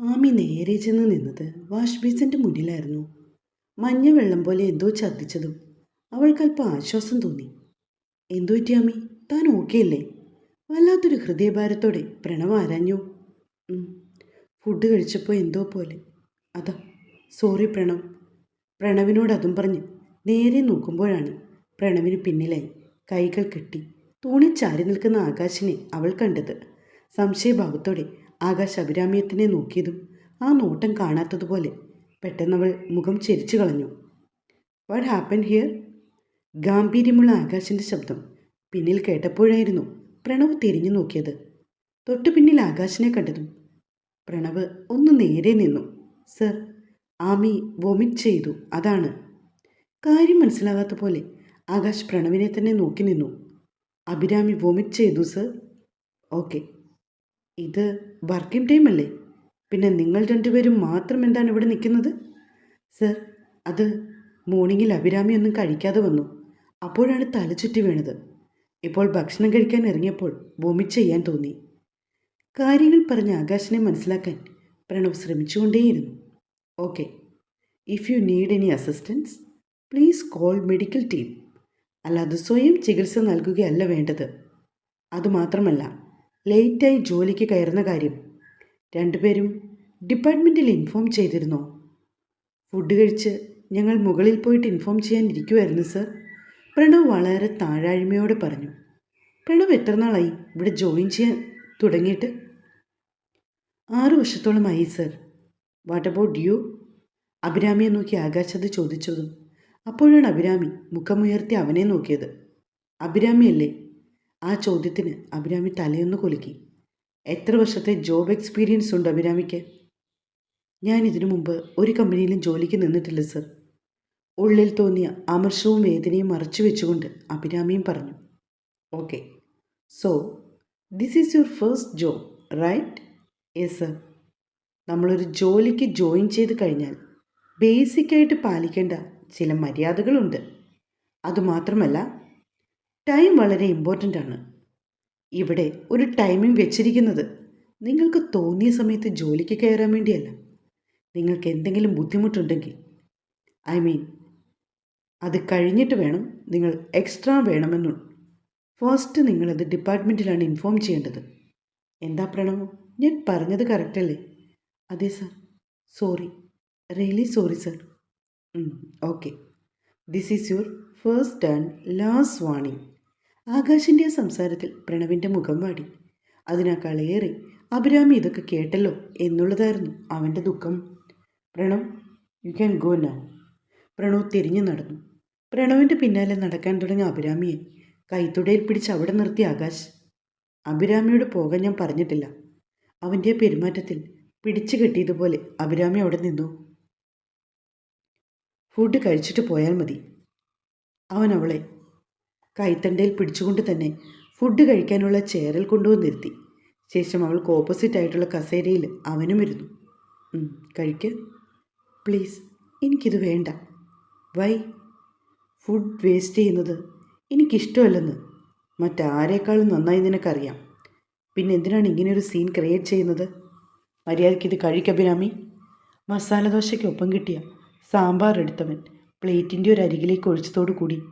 ആമി നേരെ ചെന്ന് നിന്നത് വാഷ് ബേസിന്റെ മുന്നിലായിരുന്നു. മഞ്ഞ വെള്ളം പോലെ എന്തോ ഛർദ്ദിച്ചതും അവൾക്കല്പം ആശ്വാസം തോന്നി. എന്തോ പറ്റി ആമി? താൻ ഓക്കെ അല്ലേ? വല്ലാത്തൊരു ഹൃദയഭാരത്തോടെ പ്രണവ് ആരാഞ്ഞു? ഫുഡ് കഴിച്ചപ്പോൾ എന്തോ പോലെ. അതാ സോറി പ്രണവ്. പ്രണവിനോട് അതും പറഞ്ഞ് നേരെ നോക്കുമ്പോഴാണ് പ്രണവിന് പിന്നിലായി കൈകൾ കെട്ടി തൂണിൽ ചാരി നിൽക്കുന്ന ആകാശിനെ അവൾ കണ്ടത്. സംശയഭാവത്തോടെ ആകാശ് അഭിരാമിയത്തിനെ നോക്കിയതും ആ നോട്ടം കാണാത്തതുപോലെ പെട്ടെന്നവൾ മുഖം ചെരിച്ചു കളഞ്ഞു. വാട്ട് ഹാപ്പൻ ഹിയർ ഗാംഭീര്യമുള്ള ആകാശിന്റെ ശബ്ദം പിന്നിൽ കേട്ടപ്പോഴായിരുന്നു പ്രണവ് തിരിഞ്ഞു നോക്കിയത്. തൊട്ടു പിന്നിൽ ആകാശിനെ കണ്ടതും പ്രണവ് ഒന്ന് നേരെ നിന്നു. സർ ആമി വൊമിറ്റ് ചെയ്തു. അതാണ്. കാര്യം മനസ്സിലാകാത്ത പോലെ ആകാശ് പ്രണവിനെ തന്നെ നോക്കി നിന്നു. അഭിരാമി വൊമിറ്റ് ചെയ്തു സർ ഓക്കെ ഇത് വർക്കിംഗ് ടൈം അല്ലേ പിന്നെ നിങ്ങൾ രണ്ടുപേരും മാത്രം എന്താണ് ഇവിടെ നിൽക്കുന്നത്? സർ അത് മോർണിംഗിൽ അഭിരാമി ഒന്നും കഴിക്കാതെ വന്നു. അപ്പോഴാണ് തലചുറ്റി വീണത്. ഇപ്പോൾ ഭക്ഷണം കഴിക്കാൻ ഇറങ്ങിയപ്പോൾ വൊമിറ്റ് ചെയ്യാൻ തോന്നി. കാര്യങ്ങൾ പറഞ്ഞ് ആകാശിനെ മനസ്സിലാക്കാൻ Pranav ശ്രമിച്ചുകൊണ്ടേയിരുന്നു. Okay. If you need any assistance please call medical team. അല്ലാതെ സ്വയം ചികിത്സ നൽകുകയല്ല വേണ്ടത്. അതുമാത്രമല്ല ലേറ്റായി ജോലിക്ക് കയറുന്ന കാര്യം. രണ്ടുപേരും ഡിപ്പാർട്ട്മെന്റിൽ ഇൻഫോം ചെയ്തിരുന്നു. ഫുഡ് കഴിച്ച് ഞങ്ങൾ മുകളിൽ പോയിട്ട് ഇൻഫോം ചെയ്യാൻ ഇരിക്കുമായിരുന്നു സർ. പ്രണവ് വളരെ താഴാഴ്മയോടെ പറഞ്ഞു. പ്രണവ് എത്ര നാളായി ഇവിടെ ജോയിൻ ചെയ്യാൻ തുടങ്ങിയിട്ട്? ആറു വർഷത്തോളമായി സർ. What about you? അഭിരാമിയെ നോക്കി ആകാശത്ത് ചോദിച്ചതും അപ്പോഴാണ് അഭിരാമി മുഖമുയർത്തി അവനെ നോക്കിയത്. അഭിരാമിയല്ലേ? ആ ചോദ്യത്തിന് അഭിരാമി തലയൊന്ന് കുലുക്കി. എത്ര വർഷത്തെ ജോബ് എക്സ്പീരിയൻസ് ഉണ്ട് അഭിരാമിക്ക്? ഞാൻ ഇതിനു മുമ്പ് ഒരു കമ്പനിയിലും ജോലിക്ക് നിന്നിട്ടില്ല സർ ഉള്ളിൽ തോന്നിയ അമർഷവും വേദനയും മറച്ചു വെച്ചുകൊണ്ട് അഭിരാമിയും പറഞ്ഞു okay so this is your first job right yes sir നമ്മളൊരു ജോലിക്ക് ജോയിൻ ചെയ്ത് കഴിഞ്ഞാൽ ബേസിക്കായിട്ട് പാലിക്കേണ്ട ചില മര്യാദകളുണ്ട്. അതുമാത്രമല്ല ടൈം വളരെ ഇമ്പോർട്ടന്റ് ആണ്. ഇവിടെ ഒരു ടൈമിംഗ് വെച്ചിരിക്കുന്നത് നിങ്ങൾക്ക് തോന്നിയ സമയത്ത് ജോലിക്ക് കയറാൻ വേണ്ടിയല്ല. നിങ്ങൾക്ക് എന്തെങ്കിലും ബുദ്ധിമുട്ടുണ്ടെങ്കിൽ ഐ മീൻ അത് കഴിഞ്ഞിട്ട് വേണം നിങ്ങൾ എക്സ്ട്രാ വേണമെന്നു ഫസ്റ്റ് നിങ്ങളത് ഡിപ്പാർട്ട്മെന്റിലാണ് ഇൻഫോം ചെയ്യേണ്ടത്. എന്താ പ്രണവോ ഞാൻ പറഞ്ഞത് കറക്റ്റല്ലേ അതെ sir sorry really sorry sir okay this is your first and last warning ആകാശിന്റെ സംസാരത്തിൽ പ്രണവിന്റെ മുഖം വാടി. അതിനേക്കാളേറെ അഭിരാമി ഇതൊക്കെ കേട്ടല്ലോ? എന്നുള്ളതായിരുന്നു അവന്റെ ദുഃഖം. Pranav you can go now Pranav തിരിഞ്ഞു നടന്നു. പ്രണവിന്റെ പിന്നാലെ നടക്കാൻ തുടങ്ങിയ അഭിരാമിയെ കൈത്തുടയിൽ പിടിച്ച് അവിടെ നിർത്തി ആകാശ്. അഭിരാമിയോട് പോകാൻ ഞാൻ പറഞ്ഞിട്ടില്ല. അവന്റെ പെരുമാറ്റത്തിൽ പിടിച്ചു കെട്ടിയതുപോലെ അഭിരാമി അവിടെ നിന്നു. ഫുഡ് കഴിച്ചിട്ട് പോയാൽ മതി. അവൻ അവളെ കൈത്തണ്ടയിൽ പിടിച്ചുകൊണ്ട് തന്നെ ഫുഡ് കഴിക്കാനുള്ള ചെയറിൽ കൊണ്ടുവന്നിരുത്തി ശേഷം അവൾക്ക് ഓപ്പോസിറ്റ് ആയിട്ടുള്ള കസേരയിൽ അവനും ഇരുന്നു. "ഉം, കഴിക്ക്. പ്ലീസ് എനിക്കിത് വേണ്ട. വൈ ഫുഡ് വേസ്റ്റ് ചെയ്യുന്നത് എനിക്കിഷ്ടമല്ലെന്ന്. മറ്റാരേക്കാളും നന്നായി നിനക്കറിയാം. പിന്നെ എന്തിനാണ് ഇങ്ങനെയൊരു സീൻ ക്രിയേറ്റ് ചെയ്യുന്നത്? മര്യാദയ്ക്ക് ഇത് മസാല ദോശയ്ക്കൊപ്പം കിട്ടിയ സാമ്പാർ എടുത്തവൻ പ്ലേറ്റിന്റെ ഒരു അരികിലേക്ക് ഒഴിച്ചതോടു കൂടി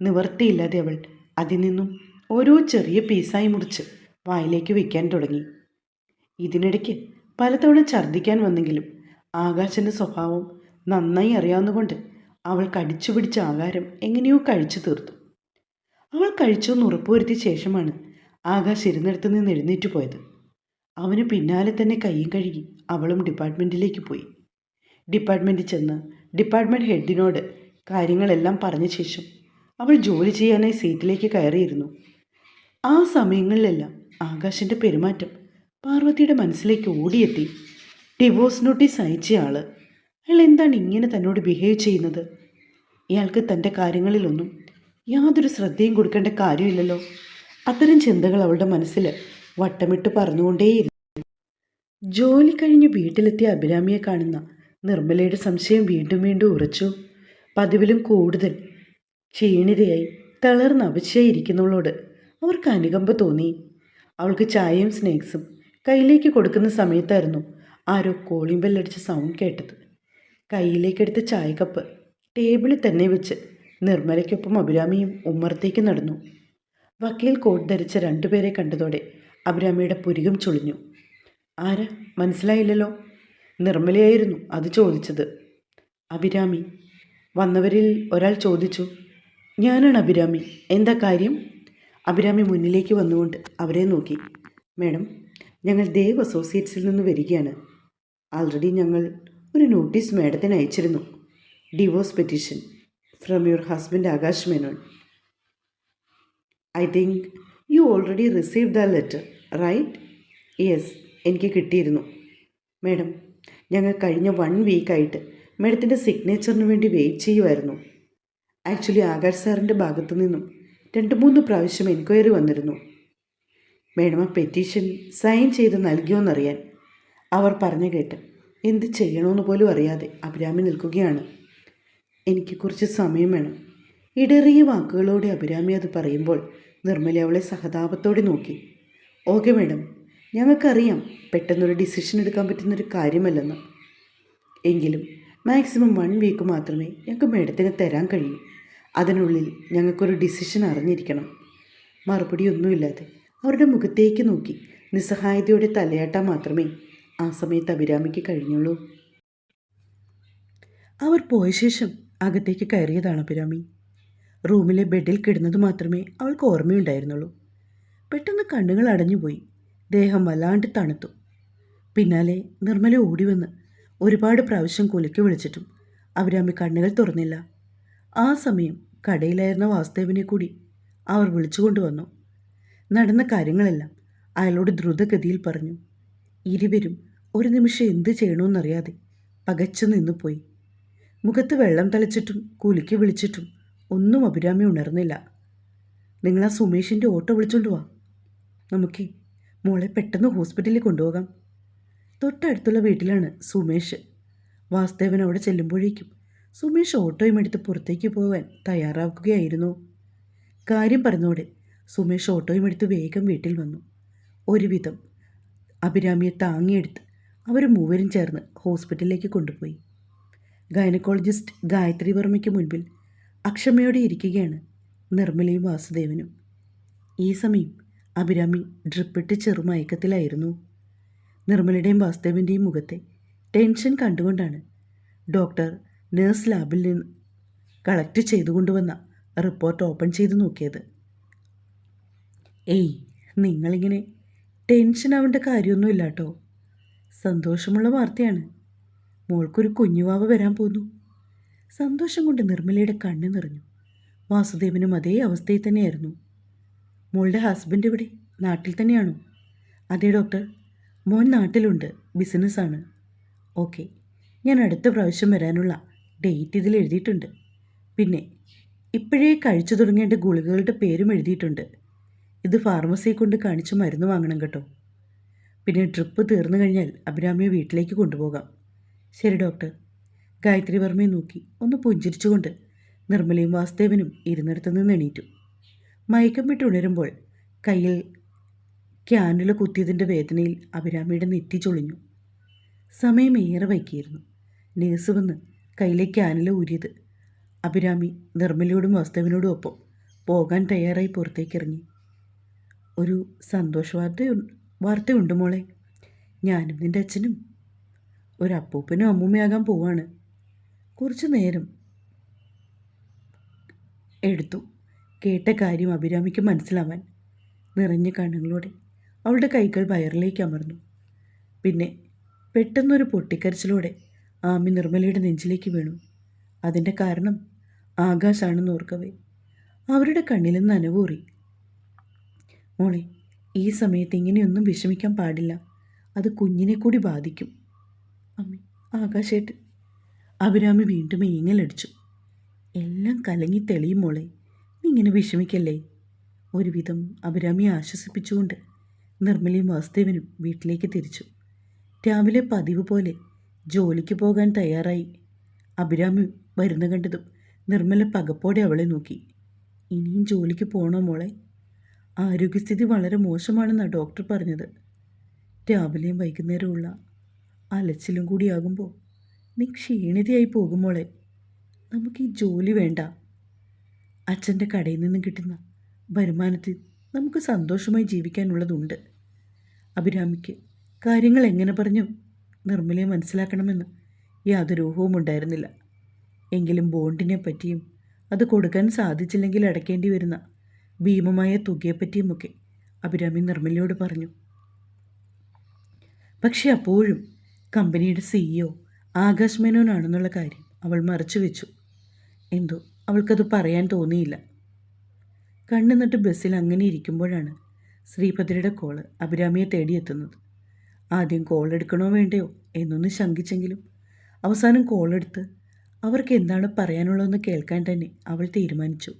നിവർത്തിയില്ലാതെ അവൾ അതിൽ നിന്നും ഓരോ ചെറിയ പീസായി മുറിച്ച് വായിലേക്ക് വയ്ക്കാൻ തുടങ്ങി. ഇതിനിടയ്ക്ക് പലതവണ ഛർദ്ദിക്കാൻ വന്നെങ്കിലും ആകാശന്റെ സ്വഭാവം നന്നായി അറിയാവുന്നതുകൊണ്ട് അവൾ കടിച്ചു പിടിച്ച ആഹാരം എങ്ങനെയോ കഴിച്ചു തീർത്തു. അവൾ കഴിച്ചു എന്ന് ഉറപ്പുവരുത്തിയ ശേഷമാണ് ആകാശ് ഇരുന്നിടത്ത് നിന്ന് എഴുന്നേറ്റ് പോയത്. അവന് പിന്നാലെ തന്നെ കയ്യും കഴുകി അവളും ഡിപ്പാർട്ട്മെന്റിലേക്ക് പോയി. ഡിപ്പാർട്ട്മെന്റിൽ ചെന്ന് ഡിപ്പാർട്ട്മെന്റ് ഹെഡിനോട് കാര്യങ്ങളെല്ലാം പറഞ്ഞ ശേഷം അവൾ ജോലി ചെയ്യാനായി സീറ്റിലേക്ക് കയറിയിരുന്നു. ആ സമയങ്ങളിലെല്ലാം ആകാശിന്റെ പെരുമാറ്റം പാർവതിയുടെ മനസ്സിലേക്ക് ഓടിയെത്തി. ഡിവോഴ്സ് നോട്ടീസ് അയച്ചയാൾ അയാൾ എന്താണ് ഇങ്ങനെ തന്നോട് ബിഹേവ് ചെയ്യുന്നത്? ഇയാൾക്ക് തന്റെ കാര്യങ്ങളിലൊന്നും യാതൊരു ശ്രദ്ധയും കൊടുക്കേണ്ട കാര്യമില്ലല്ലോ. അത്തരം ചിന്തകൾ അവളുടെ മനസ്സിൽ വട്ടമിട്ട് പറഞ്ഞുകൊണ്ടേയിരുന്നു ജോലി കഴിഞ്ഞ് വീട്ടിലെത്തിയ അഭിരാമിയെ കാണുന്ന നിർമ്മലയുടെ സംശയം വീണ്ടും വീണ്ടും ഉറച്ചു. പതിവിലും കൂടുതൽ ക്ഷീണിതയായി തളർന്ന് അവശയായി ഇരിക്കുന്നവളോട് അവർക്ക് അനുകമ്പ തോന്നി. അവൾക്ക് ചായയും സ്നാക്സും കയ്യിലേക്ക് കൊടുക്കുന്ന സമയത്തായിരുന്നു ആരോ കോളിംഗ് ബെല്ലടിച്ച സൗണ്ട് കേട്ടത്. കയ്യിലേക്കെടുത്ത ചായക്കപ്പ് ടേബിളിൽ തന്നെ വെച്ച് നിർമ്മലയ്ക്കൊപ്പം അഭിരാമിയും ഉമ്മറത്തേക്ക് നടന്നു. വക്കീൽ കോട്ട് ധരിച്ച രണ്ടുപേരെ കണ്ടതോടെ അഭിരാമിയുടെ പുരികം ചുളിഞ്ഞു. ആരാ? മനസ്സിലായില്ലല്ലോ? നിർമ്മലയായിരുന്നു അത് ചോദിച്ചത്. അഭിരാമി വന്നവരിൽ ഒരാൾ ചോദിച്ചു. ഞാനാണ് അഭിരാമി. എന്താ കാര്യം? അഭിരാമി മുന്നിലേക്ക് വന്നുകൊണ്ട് അവരെ നോക്കി. മേഡം ഞങ്ങൾ ദേവ് അസോസിയേറ്റ്സിൽ നിന്ന് വരികയാണ്. ആൾറെഡി ഞങ്ങൾ ഒരു നോട്ടീസ് മേഡത്തിന് അയച്ചിരുന്നു. Divorce petition from your husband Akash Menon. I think you already receive the letter right? Yes എനിക്ക് കിട്ടിയിരുന്നു. മേഡം ഞങ്ങൾ കഴിഞ്ഞ വൺ വീക്കായിട്ട് മേഡത്തിന്റെ സിഗ്നേച്ചറിന് വേണ്ടി വെയിറ്റ് ചെയ്യുമായിരുന്നു ആക്ച്വലി ആകാശ് സാറിന്റെ ഭാഗത്തു നിന്നും രണ്ട് മൂന്ന് പ്രാവശ്യം എൻക്വയറി വന്നിരുന്നു. മേഡം ആ പെറ്റീഷൻ സൈൻ ചെയ്ത് നൽകിയോന്നറിയാൻ അവർ പറഞ്ഞു കേട്ട് എന്ത് ചെയ്യണമെന്ന് പോലും അറിയാതെ അഭിരാമി നിൽക്കുകയാണ്. എനിക്ക് കുറച്ച് സമയം വേണം. ഇടറിയ വാക്കുകളോടെ അഭിരാമി അത് പറയുമ്പോൾ നിർമ്മല അവളെ സഹതാപത്തോടെ നോക്കി. ഓക്കെ മേഡം ഞങ്ങൾക്കറിയാം പെട്ടെന്നൊരു ഡിസിഷൻ എടുക്കാൻ പറ്റുന്നൊരു കാര്യമല്ലെന്ന്. എങ്കിലും മാക്സിമം വൺ വീക്ക് മാത്രമേ ഞങ്ങൾക്ക് മേഡത്തിന് തരാൻ കഴിയൂ. അതിനുള്ളിൽ ഞങ്ങൾക്കൊരു ഡിസിഷൻ അറിഞ്ഞിരിക്കണം. മറുപടി ഒന്നുമില്ലാതെ അവരുടെ മുഖത്തേക്ക് നോക്കി നിസ്സഹായതയോടെ തലയാട്ടാൻ മാത്രമേ ആ സമയത്ത് അഭിരാമിക്ക് കഴിഞ്ഞുള്ളൂ. അവർ പോയ ശേഷം അകത്തേക്ക് കയറിയതാണ് അഭിരാമി. റൂമിലെ ബെഡിൽ കിടന്നത് മാത്രമേ അവൾക്ക് ഓർമ്മയുണ്ടായിരുന്നുള്ളൂ. പെട്ടെന്ന് കണ്ണുകൾ അടഞ്ഞുപോയി. ദേഹം വല്ലാണ്ട് തണുത്തു. പിന്നാലെ നിർമ്മല ഓടി വന്ന് ഒരുപാട് പ്രാവശ്യം കുലുക്കി വിളിച്ചിട്ടും അഭിരാമി കണ്ണുകൾ തുറന്നില്ല. ആ സമയം കടയിലായിരുന്ന വാസുദേവനെ കൂടി അവർ വിളിച്ചുകൊണ്ടുവന്നു നടന്ന കാര്യങ്ങളെല്ലാം അയാളോട് ദ്രുതഗതിയിൽ പറഞ്ഞു. ഇരുവരും ഒരു നിമിഷം എന്ത് ചെയ്യണമെന്നറിയാതെ പകച്ചു നിന്നുപോയി മുഖത്ത് വെള്ളം തളിച്ചിട്ടും കുലുക്കി വിളിച്ചിട്ടും ഒന്നും അഭിരാമി ഉണർന്നില്ല. നിങ്ങൾ ആ സുമേഷിന്റെ ഓട്ടോ വിളിച്ചോണ്ട് വാ. നമുക്ക് മോളെ പെട്ടെന്ന് ഹോസ്പിറ്റലിൽ കൊണ്ടുപോകാം. തൊട്ടടുത്തുള്ള വീട്ടിലാണ് സുമേഷ്. വാസുദേവൻ അവിടെ ചെല്ലുമ്പോഴേക്കും സുമേഷ് ഓട്ടോയും എടുത്ത് പുറത്തേക്ക് പോകാൻ തയ്യാറാക്കുകയായിരുന്നു കാര്യം പറഞ്ഞോടെ സുമേഷ് ഓട്ടോയും എടുത്ത് വേഗം വീട്ടിൽ വന്നു. ഒരുവിധം അഭിരാമിയെ താങ്ങിയെടുത്ത് അവർ മൂവരും ചേർന്ന് ഹോസ്പിറ്റലിലേക്ക് കൊണ്ടുപോയി. ഗൈനക്കോളജിസ്റ്റ് ഗായത്രി വർമ്മയ്ക്ക് മുൻപിൽ അക്ഷമയോടെ ഇരിക്കുകയാണ് നിർമ്മലയും വാസുദേവനും. ഈ സമയം അഭിരാമി ഡ്രിപ്പിട്ട് ചെറുമയക്കത്തിലായിരുന്നു നിർമ്മലയുടെയും വാസുദേവന്റെയും മുഖത്തെ ടെൻഷൻ കണ്ടുകൊണ്ടാണ് ഡോക്ടർ നേഴ്സ് ലാബിൽ നിന്ന് കളക്ട് ചെയ്തുകൊണ്ടുവന്ന റിപ്പോർട്ട് ഓപ്പൺ ചെയ്ത് നോക്കിയത്. ഏയ് നിങ്ങളിങ്ങനെ ടെൻഷൻ ആവേണ്ട കാര്യമൊന്നുമില്ല കേട്ടോ സന്തോഷമുള്ള വാർത്തയാണ്. മോൾക്കൊരു കുഞ്ഞുവാവ് വരാൻ പോന്നു. സന്തോഷം കൊണ്ട് നിർമ്മലയുടെ കണ്ണ് നിറഞ്ഞു. വാസുദേവനും അതേ അവസ്ഥയിൽ തന്നെയായിരുന്നു. മോളുടെ ഹസ്ബൻഡ് ഇവിടെ നാട്ടിൽ തന്നെയാണോ? അതെ ഡോക്ടർ മോൻ നാട്ടിലുണ്ട് ബിസിനസ്സാണ് ഓക്കെ ഞാൻ അടുത്ത പ്രാവശ്യം വരാനുള്ള ഡേറ്റ് ഇതിൽ എഴുതിയിട്ടുണ്ട്. പിന്നെ ഇപ്പോഴേ കഴിച്ചു തുടങ്ങേണ്ട ഗുളികകളുടെ പേരും എഴുതിയിട്ടുണ്ട്. ഇത് ഫാർമസിയെ കൊണ്ട് കാണിച്ച് മരുന്ന് വാങ്ങണം കേട്ടോ. പിന്നെ ട്രിപ്പ് തീർന്നു കഴിഞ്ഞാൽ അഭിരാമിയെ വീട്ടിലേക്ക് കൊണ്ടുപോകാം. ശരി ഡോക്ടർ ഗായത്രി വർമ്മയെ നോക്കി ഒന്ന് പുഞ്ചിരിച്ചുകൊണ്ട് നിർമ്മലയും വാസുദേവനും ഇരുന്നിടത്തു നിന്ന് എണീറ്റു. മയക്കം വിട്ട് ഉണരുമ്പോൾ കയ്യിൽ ക്യാനുല കുത്തിയതിന്റെ വേദനയിൽ അഭിരാമിയുടെ നെറ്റി ചൊളിഞ്ഞു. സമയം ഏറെ വൈകിയിരുന്നു. നേഴ്സ് വന്ന് കയ്യിലെ ആനല ഊരിയത്. അഭിരാമി നിർമ്മലയോടും വാസ്തവിനോടും ഒപ്പം പോകാൻ തയ്യാറായി പുറത്തേക്കിറങ്ങി. ഒരു സന്തോഷ വാർത്ത വാർത്തയുണ്ട് മോളെ. ഞാനും നിന്റെ അച്ഛനും. ഒരു അപ്പൂപ്പനും അമ്മൂമ്മയാകാൻ പോവാണ്. കുറച്ചു നേരം എടുത്തു. കേട്ട കാര്യം അഭിരാമിക്ക് മനസ്സിലാവാൻ നിറഞ്ഞ കണ്ണുകളോടെ അവളുടെ കൈകൾ വയറിലേക്ക് അമർന്നു. പിന്നെ പെട്ടെന്നൊരു പൊട്ടിക്കരച്ചിലൂടെ ആമി നിർമ്മലയുടെ നെഞ്ചിലേക്ക് വീണു. അതിന്റെ കാരണം ആകാശാണെന്ന് ഓർക്കവേ. അവരുടെ കണ്ണിൽ നിന്ന് നനവൂറി. മോളെ ഈ സമയത്ത് ഇങ്ങനെയൊന്നും വിഷമിക്കാൻ പാടില്ല. അത് കുഞ്ഞിനെ കൂടി ബാധിക്കും. അമ്മി ആകാശേട്ട്. അഭിരാമി വീണ്ടും ഈങ്ങലടിച്ചു. എല്ലാം കലങ്ങി തെളിയും മോളെ നീ ഇങ്ങനെ വിഷമിക്കല്ലേ? ഒരുവിധം അഭിരാമിയെ ആശ്വസിപ്പിച്ചുകൊണ്ട് നിർമ്മലയും വാസുദേവനും വീട്ടിലേക്ക് തിരിച്ചു. രാവിലെ പതിവ് പോലെ ജോലിക്ക് പോകാൻ തയ്യാറായി. അഭിരാമി വരുന്ന കണ്ടതും നിർമ്മല പകപ്പോടെ അവളെ നോക്കി. ഇനിയും ജോലിക്ക് പോകണോ മോളെ? ആരോഗ്യസ്ഥിതി വളരെ മോശമാണെന്നാണ് ഡോക്ടർ പറഞ്ഞത്. രാവിലെയും വൈകുന്നേരമുള്ള അലച്ചിലും കൂടിയാകുമ്പോൾ നീ ക്ഷീണിതയായി പോകും മോളെ. നമുക്ക് ഈ ജോലി വേണ്ട. അച്ഛന്റെ കടയിൽ നിന്ന് കിട്ടുന്ന വരുമാനത്തിൽ നമുക്ക് സന്തോഷമായി ജീവിക്കാനുള്ളതുണ്ട്. അഭിരാമിക്ക് കാര്യങ്ങൾ എങ്ങനെ പറഞ്ഞു? നിർമ്മലയെ മനസ്സിലാക്കണമെന്ന് യാതൊരു ഊഹവും ഉണ്ടായിരുന്നില്ല. എങ്കിലും ബോണ്ടിനെ പറ്റിയും അത് കൊടുക്കാൻ സാധിച്ചില്ലെങ്കിൽ അടയ്ക്കേണ്ടി വരുന്ന ഭീമമായ തുകയെപ്പറ്റിയുമൊക്കെ അഭിരാമി നിർമ്മലയോട് പറഞ്ഞു. പക്ഷേ അപ്പോഴും കമ്പനിയുടെ സിഇഒ ആകാശ് മേനോനാണെന്നുള്ള കാര്യം അവൾ മറച്ചു വെച്ചു. എന്തോ അവൾക്കത് പറയാൻ തോന്നിയില്ല. കണ്ണു നട്ട് ബസ്സിൽ അങ്ങനെ ഇരിക്കുമ്പോഴാണ് ശ്രീഭദ്രയുടെ കോൾ അഭിരാമിയെ തേടിയെത്തുന്നത്. ആദ്യം കോൾ എടുക്കണോ വേണ്ടയോ? എന്നൊന്ന് ശങ്കിച്ചെങ്കിലും അവസാനം കോളെടുത്ത് അവർക്ക് എന്താണ് പറയാനുള്ളതെന്ന് കേൾക്കാൻ തന്നെ അവൾ തീരുമാനിച്ചു.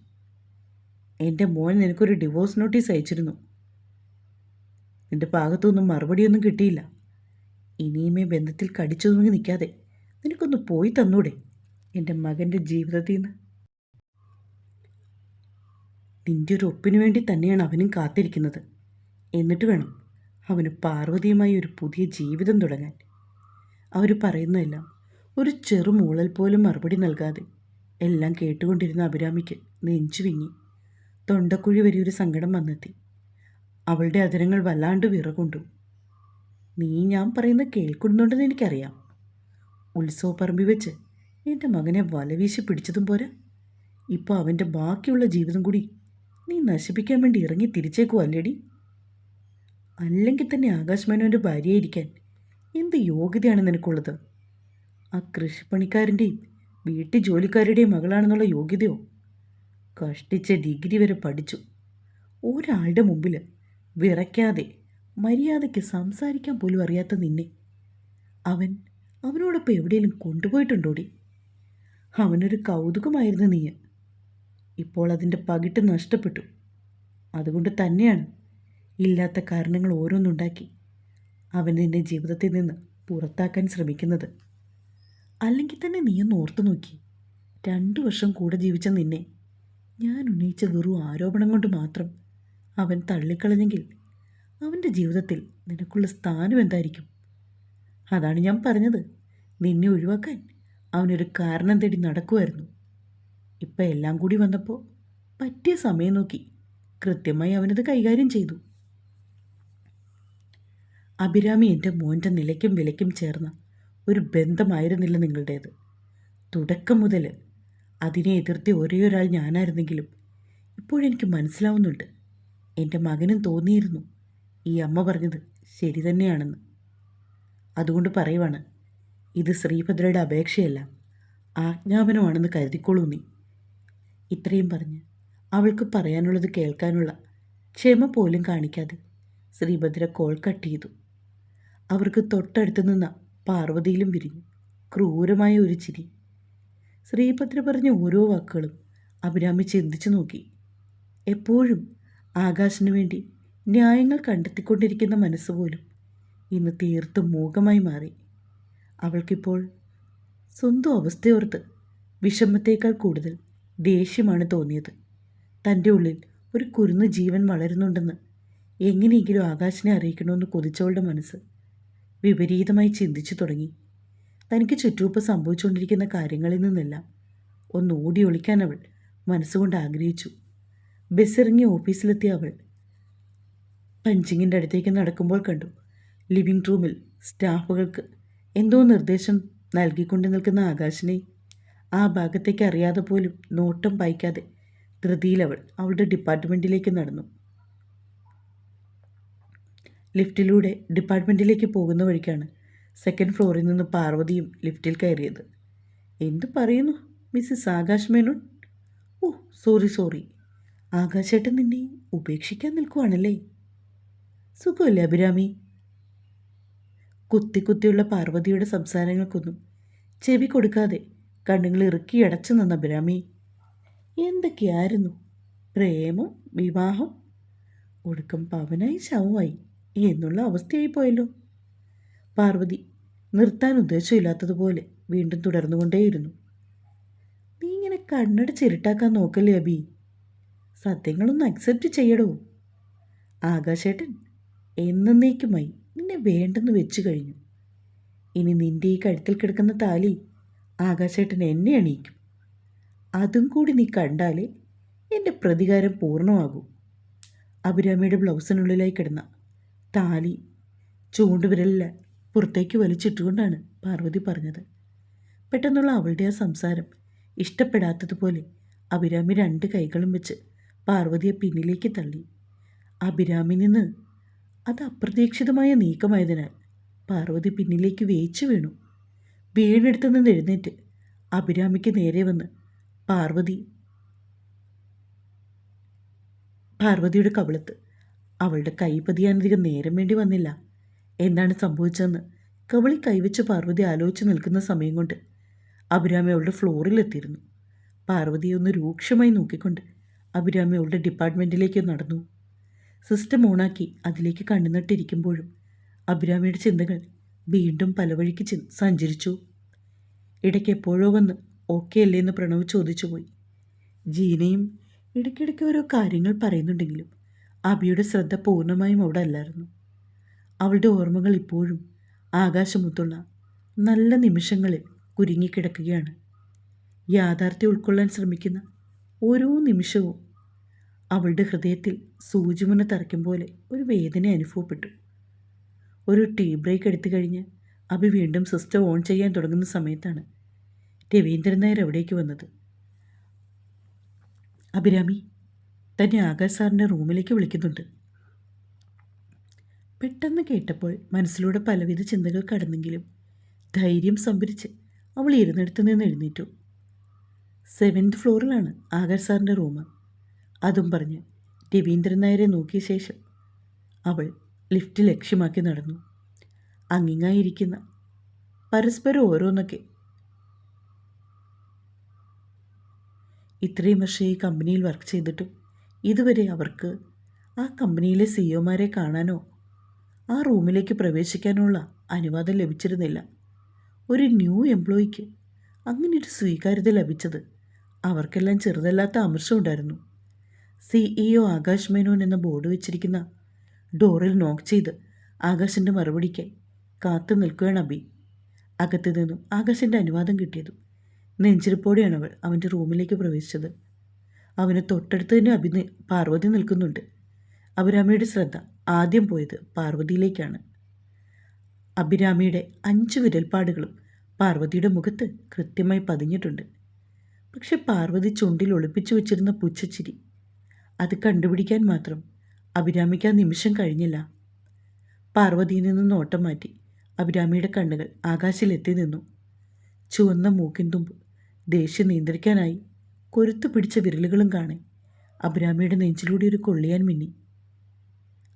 എന്റെ മോൻ നിനക്കൊരു ഡിവോഴ്സ് നോട്ടീസ് അയച്ചിരുന്നു. നിന്റെ ഭാഗത്തുനിന്നും മറുപടിയൊന്നും കിട്ടിയില്ല. ഇനിയുമേ ബന്ധത്തിൽ കടിച്ചു തൂങ്ങി നിൽക്കാതെ നിനക്കൊന്ന് പോയി തന്നൂടെ എന്റെ മകന്റെ ജീവിതത്തിൽ നിന്ന്. നിന്റെ ഒരു ഒപ്പിനു വേണ്ടി തന്നെയാണ് അവനും കാത്തിരിക്കുന്നത്. എന്നിട്ട് വേണം അവന് പാർവതിയുമായി ഒരു പുതിയ ജീവിതം തുടങ്ങാൻ. അവർ പറയുന്നതെല്ലാം ഒരു ചെറു മൂളൽ പോലും മറുപടി നൽകാതെ എല്ലാം കേട്ടുകൊണ്ടിരുന്ന അഭിരാമിക്ക് നെഞ്ചു വിങ്ങി. തൊണ്ടക്കുഴി വരെ ഒരു സങ്കടം വന്നെത്തി. അവളുടെ അതിരങ്ങൾ വല്ലാണ്ട് വിറകൊണ്ടു. നീ ഞാൻ പറയുന്ന കേൾക്കുന്നുണ്ടെന്ന് എനിക്കറിയാം. ഉത്സവപ്പറമ്പി വെച്ച് എന്റെ മകനെ വലവീശി പിടിച്ചതും പോരാ. ഇപ്പോൾ അവന്റെ ബാക്കിയുള്ള ജീവിതം കൂടി നീ നശിപ്പിക്കാൻ വേണ്ടി ഇറങ്ങി തിരിച്ചേക്കുവല്ലേടി അല്ലെങ്കിൽ തന്നെ ആകാശ് മേനോന്റെ ഭാര്യയായിരിക്കാൻ എന്ത് യോഗ്യതയാണ് നിനക്കുള്ളത്? ആ കൃഷിപ്പണിക്കാരന്റെയും വീട്ടു ജോലിക്കാരുടെയും മകളാണെന്നുള്ള യോഗ്യതയോ? കഷ്ടിച്ച ഡിഗ്രി വരെ പഠിച്ചു. ഒരാളുടെ മുമ്പിൽ വിറയ്ക്കാതെ മര്യാദയ്ക്ക് സംസാരിക്കാൻ പോലും അറിയാത്ത നിന്നെ. അവൻ അവനോടൊപ്പം എവിടെയെങ്കിലും കൊണ്ടുപോയിട്ടുണ്ടോടി? അവനൊരു കൗതുകമായിരുന്നു നീ. ഇപ്പോൾ അതിന്റെ പകിട്ട് നഷ്ടപ്പെട്ടു. അതുകൊണ്ട് തന്നെയാണ് ഇല്ലാത്ത കാരണങ്ങൾ ഓരോന്നുണ്ടാക്കി അവൻ നിന്നെ ജീവിതത്തിൽ നിന്ന് പുറത്താക്കാൻ ശ്രമിക്കുന്നത്. അല്ലെങ്കിൽ തന്നെ ഒന്ന് ഓർത്തു നോക്കി. രണ്ടു വർഷം കൂടെ ജീവിച്ച നിന്നെ. ഞാൻ ഉന്നയിച്ച വെറും ആരോപണം കൊണ്ട് മാത്രം അവൻ തള്ളിക്കളഞ്ഞെങ്കിൽ അവന്റെ ജീവിതത്തിൽ നിനക്കുള്ള സ്ഥാനം എന്തായിരിക്കും? അതാണ് ഞാൻ പറഞ്ഞത്. നിന്നെ ഒഴിവാക്കാൻ അവനൊരു കാരണം തേടി നടക്കുമായിരുന്നു ഇപ്പം എല്ലാം കൂടി വന്നപ്പോൾ പറ്റിയ സമയം നോക്കി കൃത്യമായി അവനത് കൈകാര്യം ചെയ്തു. അഭിരാമി എന്റെ മോന്റെ നിലയ്ക്കും വിലയ്ക്കും ചേർന്ന ഒരു ബന്ധമായിരുന്നില്ല നിങ്ങളുടേത്. തുടക്കം മുതൽ അതിനെ എതിർത്തി ഒരേ ഒരാൾ ഞാനായിരുന്നെങ്കിലും ഇപ്പോഴെനിക്ക് മനസ്സിലാവുന്നുണ്ട്. എന്റെ മകനും തോന്നിയിരുന്നു ഈ അമ്മ പറഞ്ഞത് ശരി തന്നെയാണെന്ന്. അതുകൊണ്ട് പറയുവാണ് ഇത് ശ്രീഭദ്രയുടെ അപേക്ഷയല്ല ആജ്ഞാപനമാണെന്ന് കരുതിക്കോളൂ നീ. ഇത്രയും പറഞ്ഞ് അവൾക്ക് പറയാനുള്ളത് കേൾക്കാനുള്ള ക്ഷമ പോലും കാണിക്കാതെ ശ്രീഭദ്ര കോൾ കട്ട് ചെയ്തു. അവർക്ക് തൊട്ടടുത്ത് നിന്ന പാർവതിയിലും വിരിഞ്ഞു. ക്രൂരമായ ഒരു ചിരി. ശ്രീഭദ്ര പറഞ്ഞ ഓരോ വാക്കുകളും അഭിരാമി ചിന്തിച്ചു നോക്കി. എപ്പോഴും ആകാശിനു വേണ്ടി ന്യായങ്ങൾ കണ്ടെത്തിക്കൊണ്ടിരിക്കുന്ന മനസ്സ് പോലും ഇന്ന് തീർത്തും മൂകമായി മാറി. അവൾക്കിപ്പോൾ സ്വന്തം അവസ്ഥയോർത്ത് വിഷമത്തേക്കാൾ കൂടുതൽ ദേഷ്യമാണ് തോന്നിയത്. തന്റെ ഉള്ളിൽ ഒരു കുരുന്ന് ജീവൻ വളരുന്നുണ്ടെന്ന് എങ്ങനെയെങ്കിലും ആകാശിനെ അറിയിക്കണമെന്ന് കൊതിച്ചവളുടെ മനസ്സ് വിപരീതമായി ചിന്തിച്ചു തുടങ്ങി. തനിക്ക് ചുറ്റുപ്പ് സംഭവിച്ചുകൊണ്ടിരിക്കുന്ന കാര്യങ്ങളിൽ നിന്നെല്ലാം ഒന്ന് ഓടി ഒളിക്കാൻ അവൾ മനസ്സുകൊണ്ട് ആഗ്രഹിച്ചു. ബസ്സിറങ്ങി ഓഫീസിലെത്തിയ അവൾ പഞ്ചിങ്ങിന്റെ അടുത്തേക്ക് നടക്കുമ്പോൾ കണ്ടു. ലിവിംഗ് റൂമിൽ സ്റ്റാഫുകൾക്ക് എന്തോ നിർദ്ദേശം നൽകിക്കൊണ്ട് നിൽക്കുന്ന ആകാശിനെ ആ ഭാഗത്തേക്ക് അറിയാതെ പോലും നോട്ടം പായിക്കാതെ ധൃതിയിൽ അവൾ അവളുടെ ഡിപ്പാർട്ട്മെന്റിലേക്ക് നടന്നു. ലിഫ്റ്റിലൂടെ ഡിപ്പാർട്ട്മെന്റിലേക്ക് പോകുന്ന വഴിക്കാണ് സെക്കൻഡ് ഫ്ലോറിൽ നിന്ന് പാർവതിയും ലിഫ്റ്റിൽ കയറിയത്. എന്തു പറയുന്നു Mrs Akash Menon? Oh sorry sorry. ആകാശേട്ടൻ നിന്നെ ഉപേക്ഷിക്കാൻ നിൽക്കുവാണല്ലേ? സുഖമല്ലേ അഭിരാമി? കുത്തി കുത്തിയുള്ള പാർവതിയുടെ സംസാരങ്ങൾക്കൊന്നും ചെവി കൊടുക്കാതെ കണ്ണുകൾ ഇറുക്കി അടച്ചു നിന്ന അഭിരാമി എന്തൊക്കെയായിരുന്നു? പ്രേമം വിവാഹം? ഒടുക്കം പവനായി ശവമായി. എന്നുള്ള അവസ്ഥയായി പോയല്ലോ പാർവതി നിർത്താൻ ഉദ്ദേശമില്ലാത്തതുപോലെ വീണ്ടും തുടർന്നുകൊണ്ടേയിരുന്നു. നീ ഇങ്ങനെ കണ്ണട കണ്ണടച്ചിരുട്ടാക്കാൻ നോക്കല്ലേ അബി? സത്യങ്ങളൊന്നും അക്സെപ്റ്റ് ചെയ്യടോ. ആകാശേട്ടൻ എന്നേക്കുമായി നിന്നെ വേണ്ടെന്ന് വെച്ചു കഴിഞ്ഞു. ഇനി നിന്റെ ഈ കഴുത്തിൽ കിടക്കുന്ന താലി ആകാശേട്ടൻ എന്നെ അണിയിക്കും അതും കൂടി നീ കണ്ടാലേ എന്റെ പ്രതികാരം പൂർണമാകൂ. അഭിരാമിയുടെ ബ്ലൗസിനുള്ളിലായി കിടന്ന താലി ചൂണ്ടുവിരലിൽ പുറത്തേക്ക് വലിച്ചിട്ടുകൊണ്ടാണ് പാർവതി പറഞ്ഞത്. പെട്ടെന്നുള്ള അവളുടെ ആ സംസാരം ഇഷ്ടപ്പെടാത്തതുപോലെ അഭിരാമി രണ്ട് കൈകളും വെച്ച് പാർവതിയെ പിന്നിലേക്ക് തള്ളി. അഭിരാമി നിന്ന് അത് അപ്രതീക്ഷിതമായ നീക്കമായതിനാൽ പാർവതി പിന്നിലേക്ക് വേച്ചു വീണു. വീണെടുത്തു നിന്ന് എഴുന്നേറ്റ് അഭിരാമിക്ക് നേരെ വന്ന് പാർവതി പാർവതിയുടെ കവിളത്ത് അവളുടെ കൈ പതിയാനധികം നേരം വേണ്ടി വന്നില്ല. എന്താണ് സംഭവിച്ചതെന്ന് കവളി കൈവച്ച് പാർവതി ആലോചിച്ച് നിൽക്കുന്ന സമയം കൊണ്ട് അഭിരാമി അവളുടെ ഫ്ലോറിലെത്തിയിരുന്നു പാർവതിയെ ഒന്ന് രൂക്ഷമായി നോക്കിക്കൊണ്ട് അഭിരാമി അവളുടെ ഡിപ്പാർട്ട്മെന്റിലേക്ക് നടന്നു. സിസ്റ്റം ഓണാക്കി അതിലേക്ക് കണ്ണുനട്ടിരിക്കുമ്പോഴും അഭിരാമിയുടെ ചിന്തകൾ വീണ്ടും പല വഴിക്ക് സഞ്ചരിച്ചു. ഇടയ്ക്ക് എപ്പോഴോ വന്ന് ഓക്കെ അല്ലേ എന്ന് പ്രണവ് ചോദിച്ചു പോയി ജീനയും ഇടയ്ക്കിടയ്ക്ക് ഓരോ കാര്യങ്ങൾ പറയുന്നുണ്ടെങ്കിലും അബിയുടെ ശ്രദ്ധ പൂർണമായും അവിടെ അല്ലായിരുന്നു. അവളുടെ ഓർമ്മകൾ ഇപ്പോഴും ആകാശമുത്തുള്ള നല്ല നിമിഷങ്ങളിൽ കുരുങ്ങിക്കിടക്കുകയാണ്. യാഥാർത്ഥ്യം ഉൾക്കൊള്ളാൻ ശ്രമിക്കുന്ന ഓരോ നിമിഷവും അവളുടെ ഹൃദയത്തിൽ സൂചിമുന തറയ്ക്കും പോലെ ഒരു വേദന അനുഭവപ്പെട്ടു. ഒരു ടീ ബ്രേക്ക് എടുത്തു കഴിഞ്ഞ് അഭി വീണ്ടും സിസ്റ്റം ഓൺ ചെയ്യാൻ തുടങ്ങുന്ന സമയത്താണ് രവീന്ദ്രൻ നായർ എവിടേക്ക് വന്നത്. അഭിരാമി തന്നെ ആകാശ് സാറിന്റെ റൂമിലേക്ക് വിളിക്കുന്നുണ്ട്. പെട്ടെന്ന് കേട്ടപ്പോൾ മനസ്സിലൂടെ പലവിധ ചിന്തകൾ കടന്നെങ്കിലും ധൈര്യം സംഭരിച്ച് അവൾ ഇരുന്നിടത്ത് നിന്ന് എഴുന്നേറ്റു. സെവൻത് ഫ്ലോറിലാണ് ആകാശ് സാറിന്റെ റൂം. അതും പറഞ്ഞ് രവീന്ദ്രൻ നായരെ നോക്കിയ ശേഷം അവൾ ലിഫ്റ്റ് ലക്ഷ്യമാക്കി നടന്നു. അങ്ങിങ്ങായിരിക്കുന്ന പരസ്പരം ഓരോന്നൊക്കെ. ഇത്രയും വർഷം ഈ കമ്പനിയിൽ വർക്ക് ചെയ്തിട്ടും ഇതുവരെ അവർക്ക് ആ കമ്പനിയിലെ സിഇഒമാരെ കാണാനോ ആ റൂമിലേക്ക് പ്രവേശിക്കാനുള്ള അനുവാദം ലഭിച്ചിരുന്നില്ല. ഒരു ന്യൂ എംപ്ലോയിക്ക് അങ്ങനെ ഒരു സ്വീകാര്യത ലഭിച്ചത് അവർക്കെല്ലാം ചെറുതല്ലാത്ത അമർഷമുണ്ടായിരുന്നു സിഇഒ ആകാശ് മേനോൻ എന്ന ബോർഡ് വെച്ചിരിക്കുന്ന ഡോറിൽ നോക്ക് ചെയ്ത് ആകാശിന്റെ മറുപടിക്കായി കാത്തു നിൽക്കുകയാണ് അബി. അകത്തു നിന്നും ആകാശിന്റെ അനുവാദം കിട്ടിയതും നെഞ്ചിരിപ്പോടെയാണ് അവൾ അവന്റെ റൂമിലേക്ക് പ്രവേശിച്ചത്. അവന് തൊട്ടടുത്ത് തന്നെ അഭി പാർവതി നിൽക്കുന്നുണ്ട്. അഭിരാമിയുടെ ശ്രദ്ധ ആദ്യം പോയത് പാർവതിയിലേക്കാണ്. അഭിരാമിയുടെ അഞ്ച് വിരൽപ്പാടുകളും പാർവതിയുടെ മുഖത്ത് കൃത്യമായി പതിഞ്ഞിട്ടുണ്ട്. പക്ഷെ പാർവതി ചുണ്ടിൽ ഒളിപ്പിച്ചു വെച്ചിരുന്ന പുച്ഛച്ചിരി അത് കണ്ടുപിടിക്കാൻ മാത്രം അഭിരാമിക്ക് ആ നിമിഷം കഴിഞ്ഞില്ല. പാർവതിയിൽ നിന്ന് നോട്ടം മാറ്റി അഭിരാമിയുടെ കണ്ണുകൾ ആകാശിലെത്തി നിന്നു. ചുവന്ന മൂക്കിൻ തുമ്പ് ദേഷ്യം നിയന്ത്രിക്കാനായി കൊരുത്തു പിടിച്ച വിരലുകളും കാണെ. അഭിരാമിയുടെ നെഞ്ചിലൂടെ ഒരു കൊള്ളിയാൻ മിന്നി.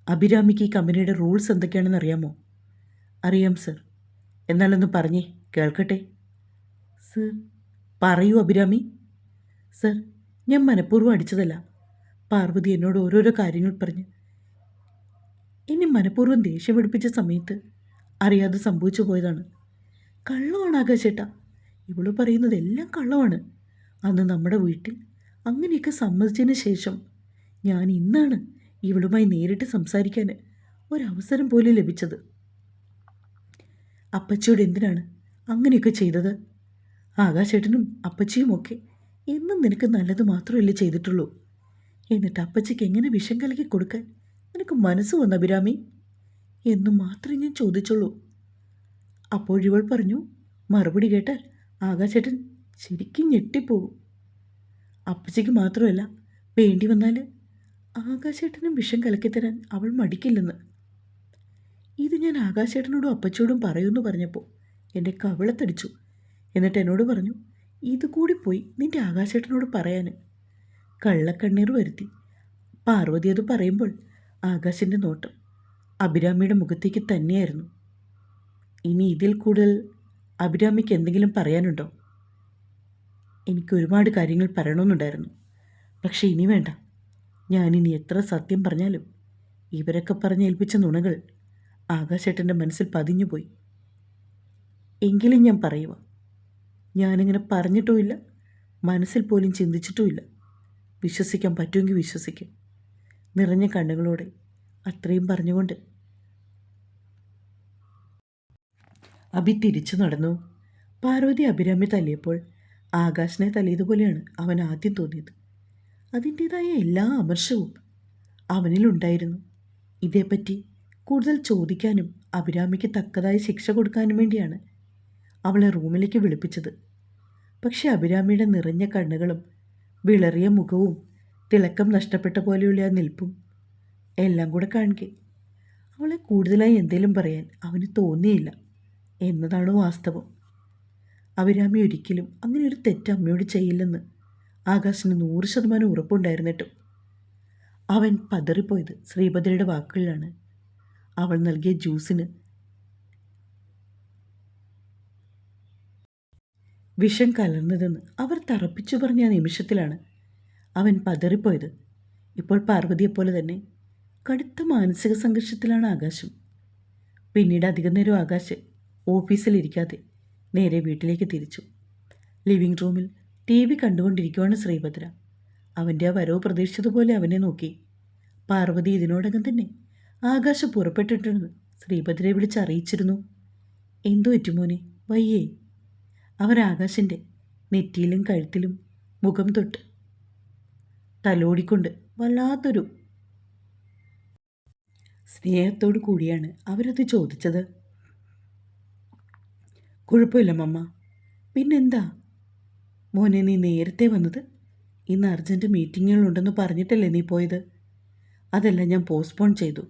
അഭിരാമിക്ക് ഈ കമ്പനിയുടെ റൂൾസ് എന്തൊക്കെയാണെന്ന് അറിയാമോ? അറിയാം സർ. എന്നാലൊന്ന് പറഞ്ഞേ കേൾക്കട്ടെ? സർ പറയൂ അഭിരാമി. സർ ഞാൻ മനഃപൂർവം അടിച്ചതല്ല. പാർവതി എന്നോട് ഓരോരോ കാര്യങ്ങൾ പറഞ്ഞ്. എന്നെ മനഃപൂർവം ദേഷ്യം പിടിപ്പിച്ച സമയത്ത് അറിയാതെ സംഭവിച്ചു പോയതാണ്. കള്ളമാണ് ആകാശേട്ട. ഇവൾ പറയുന്നത് എല്ലാം കള്ളമാണ്. അന്ന് നമ്മുടെ വീട്ടിൽ അങ്ങനെയൊക്കെ സമ്മതിച്ചതിന് ശേഷം ഞാൻ ഇന്നാണ് ഇവളുമായി നേരിട്ട് സംസാരിക്കാൻ ഒരവസരം പോലും ലഭിച്ചത്. അപ്പച്ചിയോട് എന്തിനാണ് അങ്ങനെയൊക്കെ ചെയ്തത്? ആകാശേട്ടനും അപ്പച്ചിയുമൊക്കെ എന്നും നിനക്ക് നല്ലത് മാത്രമല്ലേ ചെയ്തിട്ടുള്ളൂ. എന്നിട്ട് അപ്പച്ചിക്ക് എങ്ങനെ വിഷം കലക്കി കൊടുക്കാൻ നിനക്ക് മനസ്സ് വന്ന അഭിരാമി? എന്ന് മാത്രമേ ഞാൻ ചോദിച്ചുള്ളൂ. അപ്പോഴിവൾ പറഞ്ഞു മറുപടി കേട്ടാൽ ആകാശേട്ടൻ ശരിക്കും ഞെട്ടിപ്പോകും. അപ്പച്ചയ്ക്ക് മാത്രമല്ല വേണ്ടി വന്നാൽ ആകാശേട്ടനും വിഷം കലക്കിത്തരാൻ അവൾ മടിക്കില്ലെന്ന്. ഇത് ഞാൻ ആകാശേട്ടനോടും അപ്പച്ചോടും പറയുമെന്ന് പറഞ്ഞപ്പോൾ എന്റെ കവിളത്തടിച്ചു. എന്നിട്ട് എന്നോട് പറഞ്ഞു ഇത് കൂടി പോയി നിന്റെ ആകാശേട്ടനോട് പറയാൻ കള്ളക്കണ്ണീർ വരുത്തി. പാർവതി അത് പറയുമ്പോൾ ആകാശിന്റെ നോട്ടം അഭിരാമിയുടെ മുഖത്തേക്ക് തന്നെയായിരുന്നു. ഇനി ഇതിൽ കൂടുതൽ അഭിരാമിക്ക് എന്തെങ്കിലും പറയാനുണ്ടോ? എനിക്ക് ഒരുപാട് കാര്യങ്ങൾ പറയണമെന്നുണ്ടായിരുന്നു. പക്ഷേ ഇനി വേണ്ട. ഞാനിനി എത്ര സത്യം പറഞ്ഞാലും ഇവരൊക്കെ പറഞ്ഞ് ഏൽപ്പിച്ച നുണകൾ ആകാശേട്ടന്റെ മനസ്സിൽ പതിഞ്ഞുപോയി. എങ്കിലും ഞാൻ പറയുക ഞാനിങ്ങനെ പറഞ്ഞിട്ടുമില്ല മനസ്സിൽ പോലും ചിന്തിച്ചിട്ടുമില്ല. വിശ്വസിക്കാൻ പറ്റുമെങ്കിൽ വിശ്വസിക്കും. നിറഞ്ഞ കണ്ണുകളോടെ അത്രയും പറഞ്ഞുകൊണ്ട്. അഭി തിരിച്ചു നടന്നു. പാർവതി അഭിരാമി തല്ലിയപ്പോൾ ആകാശിനെ തല്ലിയതുപോലെയാണ് അവൻ ആദ്യം തോന്നിയത്. അതിന്റേതായ എല്ലാ അമർഷവും അവനിലുണ്ടായിരുന്നു. ഇതേപ്പറ്റി കൂടുതൽ ചോദിക്കാനും അഭിരാമിക്ക് തക്കതായ ശിക്ഷ കൊടുക്കാനും വേണ്ടിയാണ് അവളെ റൂമിലേക്ക് വിളിപ്പിച്ചത്. പക്ഷെ അഭിരാമിയുടെ നിറഞ്ഞ കണ്ണുകളും വിളറിയ മുഖവും തിളക്കം നഷ്ടപ്പെട്ട പോലെയുള്ള ആ നിൽപ്പും എല്ലാം കൂടെ കാണിക്കെ. അവളെ കൂടുതലായി എന്തെങ്കിലും പറയാൻ അവന് തോന്നിയില്ല എന്നതാണ് വാസ്തവം. അഭിരാമി ഒരിക്കലും അങ്ങനെ ഒരു തെറ്റ് അമ്മയോട് ചെയ്യില്ലെന്ന് ആകാശിന് നൂറ് ശതമാനം ഉറപ്പുണ്ടായിരുന്നിട്ടും. അവൻ പതറിപ്പോയത് ശ്രീഭദ്രയുടെ വാക്കുകളിലാണ്. അവൾ നൽകിയ ജ്യൂസിന് വിഷം കലർന്നതെന്ന് അവർ തറപ്പിച്ചു പറഞ്ഞ നിമിഷത്തിലാണ് അവൻ പതറിപ്പോയത്. ഇപ്പോൾ പാർവതിയെപ്പോലെ തന്നെ കടുത്ത മാനസിക സംഘർഷത്തിലാണ് ആകാശം. പിന്നീട് അധികം നേരം ആകാശ് ഓഫീസിലിരിക്കാതെ നേരെ വീട്ടിലേക്ക് തിരിച്ചു. ലിവിംഗ് റൂമിൽ ടി വി കണ്ടുകൊണ്ടിരിക്കുവാണ് ശ്രീഭദ്ര. അവന്റെ ആ വരവ് പ്രതീക്ഷിച്ചതുപോലെ അവനെ നോക്കി. പാർവതി ഇതിനോടകം തന്നെ ആകാശം പുറപ്പെട്ടിട്ടുണ്ടെന്ന് ശ്രീഭദ്രയെ വിളിച്ച് അറിയിച്ചിരുന്നു. എന്തു പറ്റുമോനെ വയ്യേ. അവർ ആകാശിന്റെ നെറ്റിയിലും കഴുത്തിലും മുഖം തൊട്ട് തലോടിക്കൊണ്ട് വല്ലാത്തൊരു സ്നേഹത്തോടു കൂടിയാണ് അവരത് ചോദിച്ചത്. കുഴപ്പമില്ല മമ്മ. പിന്നെന്താ? മോനെ നീ നേരത്തെ വന്നത്? ഇന്ന് അർജന്റ് മീറ്റിങ്ങുകളുണ്ടെന്ന് പറഞ്ഞിട്ടല്ലേ നീ പോയത്? അതെല്ലാം ഞാൻ പോസ്റ്റ്പോൺ ചെയ്തു.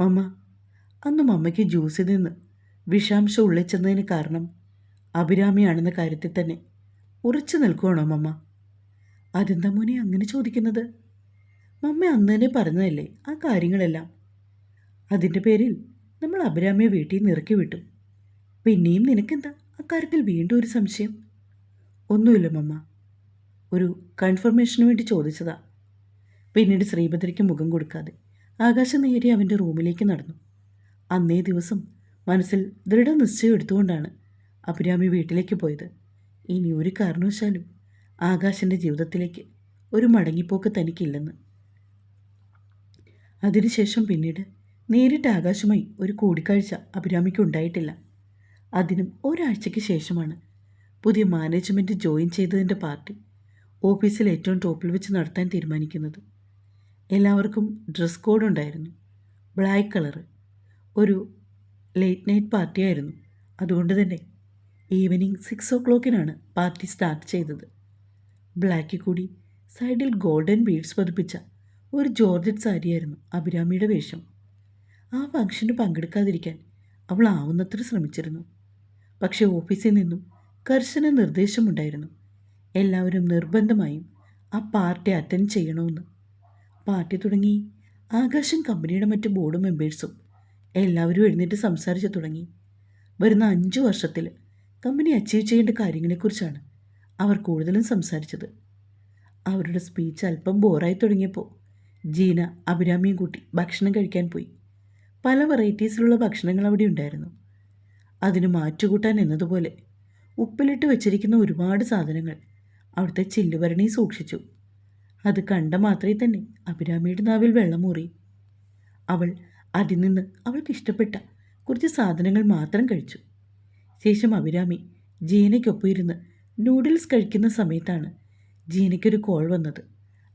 മമ്മ അന്ന് മമ്മയ്ക്ക് ജ്യൂസിൽ നിന്ന് വിഷാംശം ഉള്ളിച്ചെന്നതിന് കാരണം അഭിരാമിയാണെന്ന കാര്യത്തിൽ തന്നെ ഉറച്ചു നിൽക്കുവാണോ മമ്മ? അതെന്താ മോനെ അങ്ങനെ ചോദിക്കുന്നത്? മമ്മ അന്ന് തന്നെ പറഞ്ഞതല്ലേ ആ കാര്യങ്ങളെല്ലാം? അതിന്റെ പേരിൽ നമ്മൾ അഭിരാമിയെ വീട്ടിൽ നിന്ന് ഇറക്കി വിട്ടു. പിന്നെയും നിനക്കെന്താ? അക്കാര്യത്തിൽ വീണ്ടും ഒരു സംശയം. ഒന്നുമില്ല മമ്മ. ഒരു കൺഫർമേഷന് വേണ്ടി ചോദിച്ചതാ. പിന്നീട് ശ്രീഭദ്രയ്ക്ക് മുഖം കൊടുക്കാതെ ആകാശം നേരെ അവന്റെ റൂമിലേക്ക് നടന്നു. അന്നേ ദിവസം മനസ്സിൽ ദൃഢനിശ്ചയം എടുത്തുകൊണ്ടാണ് അഭിരാമി വീട്ടിലേക്ക് പോയത്. ഇനി ഒരു കാരണവശാലും ആകാശിന്റെ ജീവിതത്തിലേക്ക് ഒരു മടങ്ങിപ്പോക്ക് തനിക്കില്ലെന്ന്. അതിനുശേഷം പിന്നീട് നേരിട്ട് ആകാശമായി ഒരു കൂടിക്കാഴ്ച അഭിരാമിക്ക് ഉണ്ടായിട്ടില്ല. അതിനും ഒരാഴ്ചയ്ക്ക് ശേഷമാണ് പുതിയ മാനേജ്മെന്റ് ജോയിൻ ചെയ്തതിന്റെ പാർട്ടി ഓഫീസിൽ ഏറ്റവും ടോപ്പിൽ വെച്ച് നടത്താൻ തീരുമാനിക്കുന്നത്. എല്ലാവർക്കും ഡ്രസ് കോഡ് ഉണ്ടായിരുന്നു. ബ്ലാക്ക് കളറ് ഒരു ലേറ്റ് നൈറ്റ് പാർട്ടിയായിരുന്നു അതുകൊണ്ട് തന്നെ ഈവനിങ് സിക്സ് ഓ ക്ലോക്കിനാണ് പാർട്ടി സ്റ്റാർട്ട് ചെയ്തത്. ബ്ലാക്കിൽ കൂടി സൈഡിൽ ഗോൾഡൻ ബീഡ്സ് പതിപ്പിച്ച ഒരു ജോർജറ്റ് സാരിയായിരുന്നു അഭിരാമിയുടെ വേഷം. ആ ഫംഗ്ഷന് പങ്കെടുക്കാതിരിക്കാൻ അവൾ ആവുന്നത്ര ശ്രമിച്ചിരുന്നു. പക്ഷേ ഓഫീസിൽ നിന്നും കർശന നിർദ്ദേശമുണ്ടായിരുന്നു. എല്ലാവരും നിർബന്ധമായും ആ പാർട്ടി അറ്റൻഡ് ചെയ്യണമെന്ന്. പാർട്ടി തുടങ്ങി. ആകാശം കമ്പനിയുടെ മറ്റ് ബോർഡ് മെമ്പേഴ്സും എല്ലാവരും എഴുന്നേറ്റ് സംസാരിച്ചു തുടങ്ങി. വരുന്ന അഞ്ചു വർഷത്തിൽ കമ്പനി അച്ചീവ് ചെയ്യേണ്ട കാര്യങ്ങളെക്കുറിച്ചാണ് അവർ കൂടുതലും സംസാരിച്ചത്. അവരുടെ സ്പീച്ച് അല്പം ബോറായി തുടങ്ങിയപ്പോൾ ജീന അഭിരാമിയും കൂട്ടി ഭക്ഷണം കഴിക്കാൻ പോയി. പല വെറൈറ്റീസിലുള്ള ഭക്ഷണങ്ങൾ അവിടെ ഉണ്ടായിരുന്നു. അതിന് മാറ്റുകൂട്ടാൻ എന്നതുപോലെ ഉപ്പിലിട്ട് വെച്ചിരിക്കുന്ന ഒരുപാട് സാധനങ്ങൾ അവിടുത്തെ ചില്ലുവരണി സൂക്ഷിച്ചു. അത് കണ്ട മാത്രമേ തന്നെ അഭിരാമിയുടെ നാവിൽ വെള്ളമൂറി അവൾ അതിൽ നിന്ന് അവൾക്ക് ഇഷ്ടപ്പെട്ട കുറച്ച് സാധനങ്ങൾ മാത്രം കഴിച്ചു. ശേഷം അഭിരാമി ജീനയ്ക്കൊപ്പം ഇരുന്ന് നൂഡിൽസ് കഴിക്കുന്ന സമയത്താണ് ജീനയ്ക്കൊരു കോൾ വന്നത്.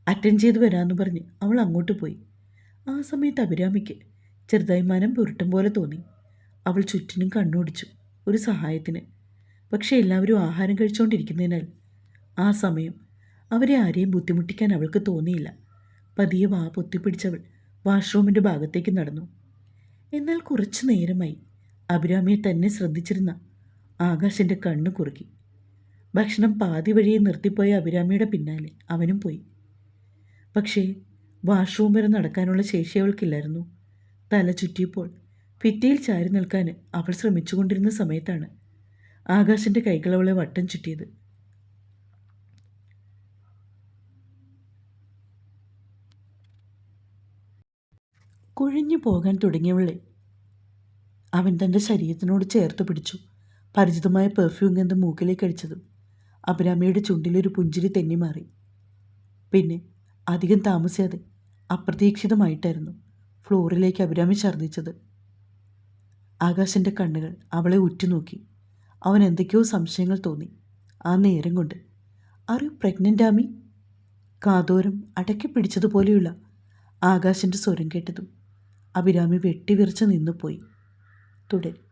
അറ്റൻഡ് ചെയ്ത് വരാമെന്ന് പറഞ്ഞ് അവൾ അങ്ങോട്ട് പോയി. ആ സമയത്ത് അഭിരാമിക്ക് ചെറുതായി മനം പുരട്ടും പോലെ തോന്നി. അവൾ ചുറ്റിനും കണ്ണോടിച്ചു ഒരു സഹായത്തിന്. പക്ഷേ എല്ലാവരും ആഹാരം കഴിച്ചുകൊണ്ടിരിക്കുന്നതിനാൽ ആ സമയം അവരെ ആരെയും ബുദ്ധിമുട്ടിക്കാൻ അവൾക്ക് തോന്നിയില്ല. പതിയെ വാ പൊത്തിപ്പിടിച്ചവൾ വാഷ്റൂമിന്റെ ഭാഗത്തേക്ക് നടന്നു. എന്നാൽ കുറച്ചു നേരമായി അഭിരാമിയെ തന്നെ ശ്രദ്ധിച്ചിരുന്ന ആകാശിന്റെ കണ്ണ് കുറുക്കി ഭക്ഷണം പാതി വഴിയെ നിർത്തിപ്പോയ അഭിരാമിയുടെ പിന്നാലെ അവനും പോയി. പക്ഷേ വാഷ്റൂം വരെ നടക്കാനുള്ള ശേഷി അവൾക്കില്ലായിരുന്നു. തല ചുറ്റിയപ്പോൾ ഭിത്തിയിൽ ചാരി നിൽക്കാൻ അവൾ ശ്രമിച്ചുകൊണ്ടിരുന്ന സമയത്താണ് ആകാശിന്റെ കൈകൾ അവളെ വട്ടം ചുറ്റിയത്. കുഴിഞ്ഞു പോകാൻ തുടങ്ങിയവളെ അവൻ തന്റെ ശരീരത്തിനോട് ചേർത്ത് പിടിച്ചു. പരിചിതമായ പെർഫ്യൂം ഗന്ധം മൂക്കിലേക്ക് അടിച്ചതും അഭിരാമിയുടെ ചുണ്ടിലൊരു പുഞ്ചിരി തെന്നി മാറി പിന്നെ അധികം താമസിയാതെ അപ്രതീക്ഷിതമായിട്ടായിരുന്നു. ഫ്ലോറിലേക്ക് അഭിരാമി ഛർദ്ദിച്ചത്. ആകാശിന്റെ കണ്ണുകൾ അവളെ ഉറ്റുനോക്കി. അവൻ എന്തൊക്കെയോ സംശയങ്ങൾ തോന്നി. ആ നേരം കൊണ്ട് അറിയൂ പ്രഗ്നന്റ് ആമി കാതോരം അടക്കി പിടിച്ചതുപോലെയുള്ള ആകാശിന്റെ സ്വരം കേട്ടതും അഭിരാമി വെട്ടിവിറച്ച് നിന്നുപോയി. തുടരും.